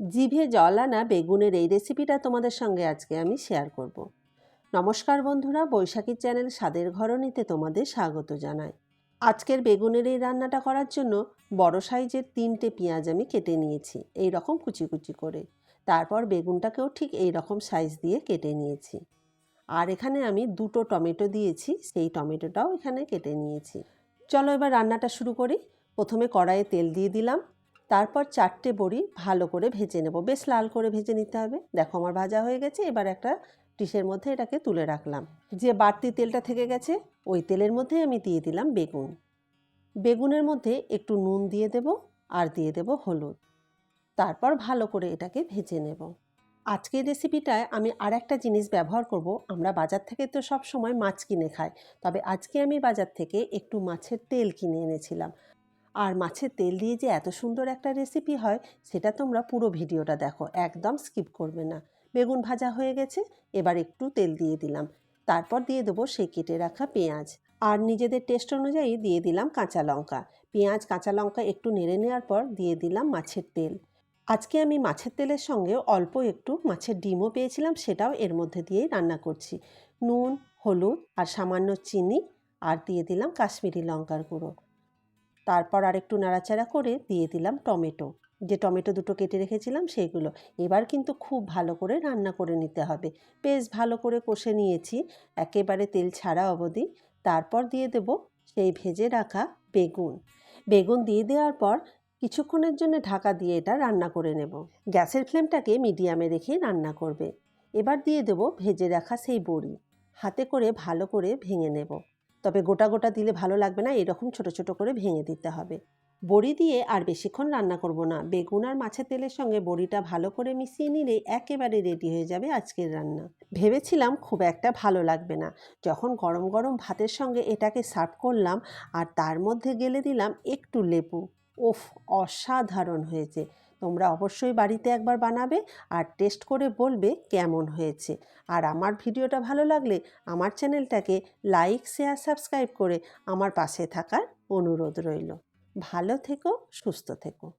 জিভে জল আনা বেগুনের এই রেসিপিটা তোমাদের সঙ্গে আজকে আমি শেয়ার করব। নমস্কার বন্ধুরা, বৈশাখী চ্যানেল স্বাদের ঘরণীতে তোমাদের স্বাগত জানাই। আজকের বেগুনের এই রান্নাটা করার জন্য বড় সাইজের তিনটে পেঁয়াজ আমি কেটে নিয়েছি, এই রকম কুচি কুচি করে। তারপর বেগুনটাকেও ঠিক এই রকম সাইজ দিয়ে কেটে নিয়েছি। আর এখানে আমি দুটো টমেটো দিয়েছি, সেই টমেটোটাও এখানে কেটে নিয়েছি। চলো এবার রান্নাটা শুরু করি। প্রথমে কড়াইয়ে তেল দিয়ে দিলাম। তারপর চারটে বড়ি ভালো করে ভেজে নেব। বেশ লাল করে ভেজে নিতে হবে। দেখো আমার ভাজা হয়ে গেছে, এবার একটা ডিশের মধ্যে এটাকে তুলে রাখলাম। যে বাড়তি তেলটা থেকে গেছে, ওই তেলের মধ্যে আমি দিয়ে দিলাম বেগুন। বেগুনের মধ্যে একটু নুন দিয়ে দেব আর দিয়ে দেব হলুদ। তারপর ভালো করে এটাকে ভেজে নেব। আজকের রেসিপিটায় আমি আর একটা জিনিস ব্যবহার করব। আমরা বাজার থেকে তো সব সময় মাছ কিনে খাই, তবে আজকে আমি বাজার থেকে একটু মাছের তেল কিনে এনেছিলাম। আর মাছের তেল দিয়ে যে এত সুন্দর একটা রেসিপি হয়, সেটা তোমরা পুরো ভিডিওটা দেখো, একদম স্কিপ করবে না। বেগুন ভাজা হয়ে গেছে, এবার একটু তেল দিয়ে দিলাম। তারপর দিয়ে দেবো সেই কেটে রাখা পেঁয়াজ। আর নিজেদের টেস্ট অনুযায়ী দিয়ে দিলাম কাঁচা লঙ্কা। পেঁয়াজ, কাঁচা লঙ্কা একটু নেড়ে নেওয়ার পর দিয়ে দিলাম মাছের তেল। আজকে আমি মাছের তেলের সঙ্গে অল্প একটু মাছের ডিমও পেয়েছিলাম, সেটাও এর মধ্যে দিয়েই রান্না করছি। নুন, হলুদ আর সামান্য চিনি, আর দিয়ে দিলাম কাশ্মীরি লঙ্কার গুঁড়ো। তারপর আরেকটু নাড়াচাড়া করে দিয়ে দিলাম টমেটো। যে টমেটো দুটো কেটে রেখেছিলাম সেগুলো। এবার কিন্তু খুব ভালো করে রান্না করে নিতে হবে। বেশ ভালো করে কষে নিয়েছি, একেবারে তেল ছাড়া অবধি। তারপর দিয়ে দেব সেই ভেজে রাখা বেগুন। বেগুন দিয়ে দেওয়ার পর কিছুক্ষণের জন্য ঢাকা দিয়ে এটা রান্না করে নেব। গ্যাসের ফ্লেমটাকে মিডিয়ামে রেখে রান্না করবে। এবার দিয়ে দেব ভেজে রাখা সেই বড়ি। হাতে করে ভালো করে ভেঙে নেব। তবে গোটা গোটা দিলে ভালো লাগবে না, এরকম ছোট ছোট করে ভেঙে দিতে হবে। বড়ি দিয়ে আর বেশিক্ষণ রান্না করব না। বেগুন আর মাছের তেলের সঙ্গে বড়িটা ভালো করে মিশিয়ে নিলে একেবারে রেডি হয়ে যাবে আজকের রান্না। ভেবেছিলাম খুব একটা ভালো লাগবে না। যখন গরম গরম ভাতের সঙ্গে এটাকে সার্ভ করলাম আর তার মধ্যে গেলে দিলাম একটু লেবু। ওফ অসাধারণ হয়েছে। তোমরা অবশ্যই বাড়িতে একবার বানাবে আর টেস্ট করে বলবে কেমন হয়েছে। আর আমার ভিডিওটা ভালো লাগলে আমার চ্যানেলটাকে লাইক, শেয়ার, সাবস্ক্রাইব করে আমার পাশে থাকার অনুরোধ রইল। ভালো থেকো, সুস্থ থেকো।